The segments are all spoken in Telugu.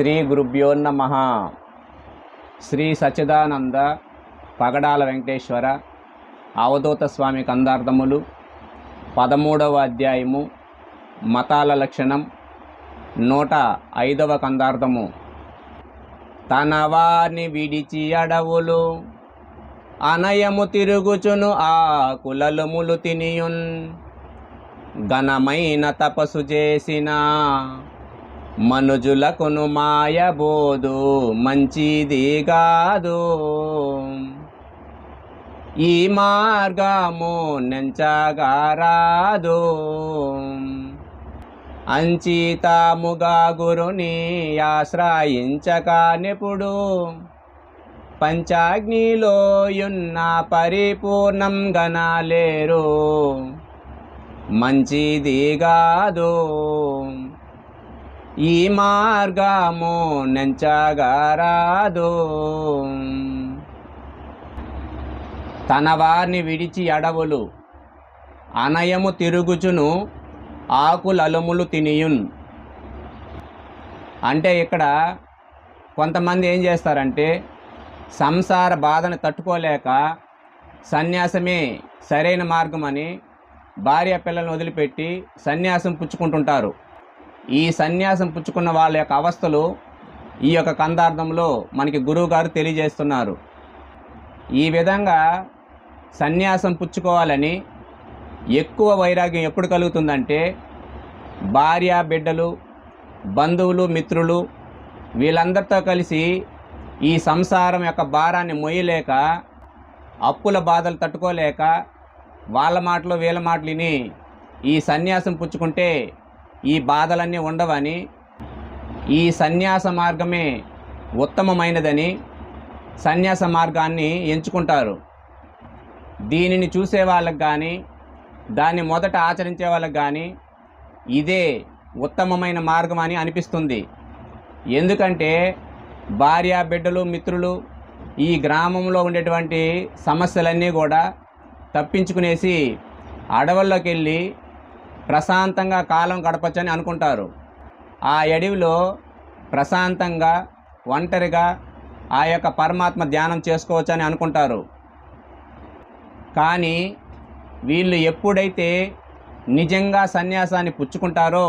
శ్రీ గురుభ్యోన్నమ శ్రీ సచ్చిదానంద పగడాల వెంకటేశ్వర అవధూత స్వామి కందార్థములు పదమూడవ అధ్యాయము మతాల లక్షణం నూట ఐదవ కందార్థము. తన వారిని విడిచి అడవులు అనయము తిరుగుచును ఆ కులలుములు తినియున్ ఘనమైన తపస్సు చేసిన. మనుజులకును మాయబోదు మంచిది కాదు. ఈ మార్గము నెంచగారాదు అంచితాముగా గురుని ఆశ్రయించక నెప్పుడు పంచాగ్నిలో యున్న పరిపూర్ణం గనలేరు మంచిది కాదు. ఈ మార్గము నెంచగరాదు. తన వారిని విడిచి అడవులు అనయము తిరుగుచును ఆకులలుములు తినియున్. అంటే ఇక్కడ కొంతమంది ఏం చేస్తారంటే సంసార బాధను తట్టుకోలేక సన్యాసమే సరైన మార్గమని భార్య పిల్లలను వదిలిపెట్టి సన్యాసం పుచ్చుకుంటుంటారు. ఈ సన్యాసం పుచ్చుకున్న వాళ్ళ యొక్క అవస్థలు ఈ యొక్క కందార్థంలో మనకి గురువుగారు తెలియజేస్తున్నారు. ఈ విధంగా సన్యాసం పుచ్చుకోవాలని ఎక్కువ వైరాగ్యం ఎప్పుడు కలుగుతుందంటే భార్య బిడ్డలు బంధువులు మిత్రులు వీళ్ళందరితో కలిసి ఈ సంసారం యొక్క భారాన్ని మొయ్యలేక అప్పుల బాధలు తట్టుకోలేక వాళ్ళ మాటలు వీళ్ళ మాటలు విని ఈ సన్యాసం పుచ్చుకుంటే ఈ బాధలన్నీ ఉండవని ఈ సన్యాస మార్గమే ఉత్తమమైనదని సన్యాస మార్గాన్ని ఎంచుకుంటారు. దీనిని చూసే వాళ్ళకి కానీ దాన్ని మొదట ఆచరించే వాళ్ళకి కానీ ఇదే ఉత్తమమైన మార్గం అని అనిపిస్తుంది. ఎందుకంటే భార్య బిడ్డలు మిత్రులు ఈ గ్రామంలో ఉండేటువంటి సమస్యలన్నీ కూడా తప్పించుకునేసి అడవుల్లోకి వెళ్ళి ప్రశాంతంగా కాలం గడపచ్చని అనుకుంటారు. ఆ అడవిలో ప్రశాంతంగా ఒంటరిగా ఆ యొక్క పరమాత్మ ధ్యానం చేసుకోవచ్చని అనుకుంటారు. కానీ వీళ్ళు ఎప్పుడైతే నిజంగా సన్యాసాన్ని పుచ్చుకుంటారో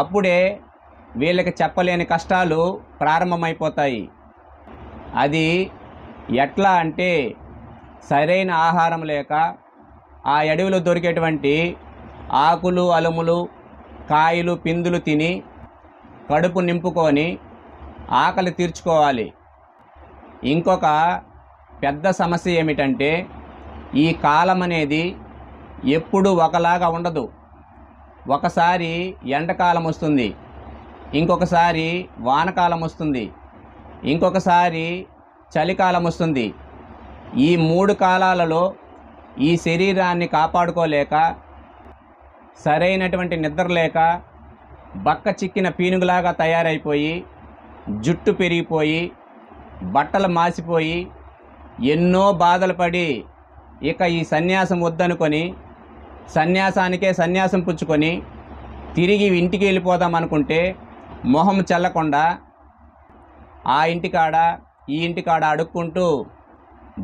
అప్పుడే వీళ్ళకి చెప్పలేని కష్టాలు ప్రారంభమైపోతాయి. అది ఎట్లా అంటే సరైన ఆహారం లేక ఆ అడవిలో దొరికేటువంటి ఆకులు అలుములు కాయలు పిందులు తిని కడుపు నింపుకొని ఆకలి తీర్చుకోవాలి. ఇంకొక పెద్ద సమస్య ఏమిటంటే ఈ కాలం అనేది ఎప్పుడు ఒకలాగా ఉండదు. ఒకసారి ఎండాకాలం వస్తుంది ఇంకొకసారి వానకాలం వస్తుంది ఇంకొకసారి చలికాలం వస్తుంది. ఈ మూడు కాలాలలో ఈ శరీరాన్ని కాపాడుకోలేక సరైనటువంటి నిద్ర లేక బక్క చిక్కిన పీనుగులాగా తయారైపోయి జుట్టు పెరిగిపోయి బట్టలు మాసిపోయి ఎన్నో బాధలు పడి ఇక ఈ సన్యాసం వద్దనుకొని సన్యాసానికే సన్యాసం పుచ్చుకొని తిరిగి ఇంటికి వెళ్ళిపోదాం అనుకుంటే మొహం చల్లకుండా ఆ ఇంటికాడ ఈ ఇంటికాడ అడుక్కుంటూ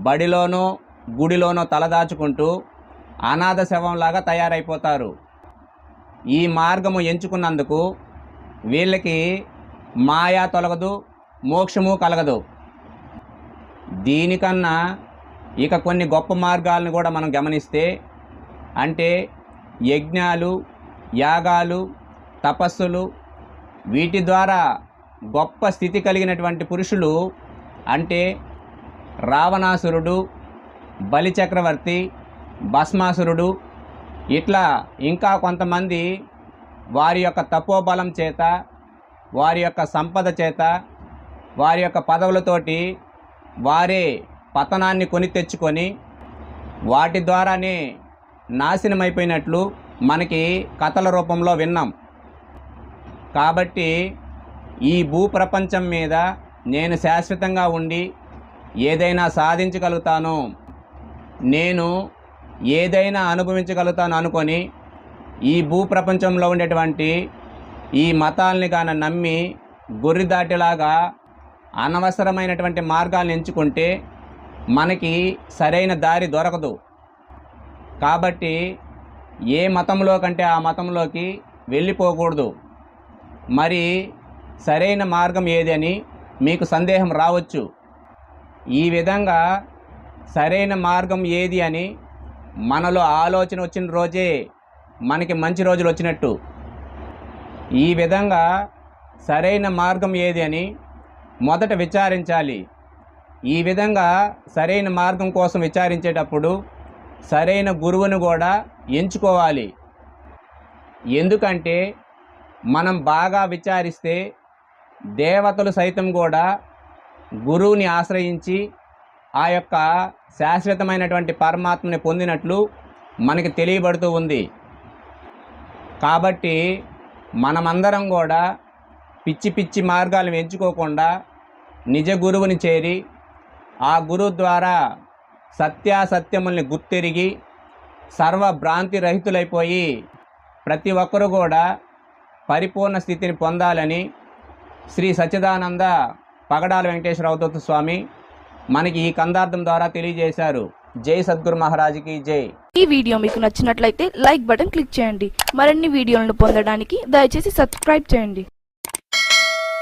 బడిలోనో గుడిలోనో తలదాచుకుంటూ అనాథ శవంలాగా తయారైపోతారు. ఈ మార్గము ఎంచుకున్నందుకు వీళ్ళకి మాయా తొలగదు మోక్షము కలగదు. దీనికన్నా ఇక కొన్ని గొప్ప మార్గాలను కూడా మనం గమనిస్తే అంటే యజ్ఞాలు యాగాలు తపస్సులు వీటి ద్వారా గొప్ప స్థితి కలిగినటువంటి పురుషులు అంటే రావణాసురుడు బలిచక్రవర్తి భస్మాసురుడు ఇట్లా ఇంకా కొంతమంది వారి యొక్క తపోబలం చేత వారి యొక్క సంపద చేత వారి యొక్క పదవులతోటి వారే పతనాన్ని కొని తెచ్చుకొని వాటి ద్వారానే నాశనమైపోయినట్లు మనకి కథల రూపంలో విన్నాం. కాబట్టి ఈ భూప్రపంచం మీద నేను శాశ్వతంగా ఉండి ఏదైనా సాధించగలుగుతాను. నేను ఏదైనా అనుభవించగలుగుతాను అనుకొని ఈ భూప్రపంచంలో ఉండేటువంటి ఈ మతాల్ని కాన నమ్మి గొర్రె దాటిలాగా అనవసరమైనటువంటి మార్గాలను ఎంచుకుంటే మనకి సరైన దారి దొరకదు. కాబట్టి ఏ మతంలో కంటే ఆ మతంలోకి వెళ్ళిపోకూడదు. మరి సరైన మార్గం ఏది అని మీకు సందేహం రావచ్చు. ఈ విధంగా సరైన మార్గం ఏది అని మనలో ఆలోచన వచ్చిన రోజే మనకి మంచి రోజులు వచ్చినట్టు. ఈ విధంగా సరైన మార్గం ఏది అని మొదట విచారించాలి. ఈ విధంగా సరైన మార్గం కోసం విచారించేటప్పుడు సరైన గురువును కూడా ఎంచుకోవాలి. ఎందుకంటే మనం బాగా విచారిస్తే దేవతలు సైతం కూడా గురువుని ఆశ్రయించి ఆ యొక్క శాశ్వతమైనటువంటి పరమాత్మని పొందినట్లు మనకి తెలియబడుతూ ఉంది. కాబట్టి మనమందరం కూడా పిచ్చి పిచ్చి మార్గాలను ఎంచుకోకుండా నిజ గురువుని చేరి ఆ గురువు ద్వారా సత్యాసత్యముల్ని గుర్తెరిగి సర్వ భ్రాంతి రహితులైపోయి ప్రతి ఒక్కరూ కూడా పరిపూర్ణ స్థితిని పొందాలని శ్రీ సచ్చిదానంద పగడాల వెంకటేశ్వర అవధూత స్వామి మనకి ఈ కందార్థం ద్వారా తెలియజేశారు. జై సద్గురు మహారాజ్కి జై. ఈ వీడియో మీకు నచ్చినట్లయితే లైక్ బటన్ క్లిక్ చేయండి. మరిన్ని వీడియోలను పొందడానికి దయచేసి సబ్స్క్రైబ్ చేయండి.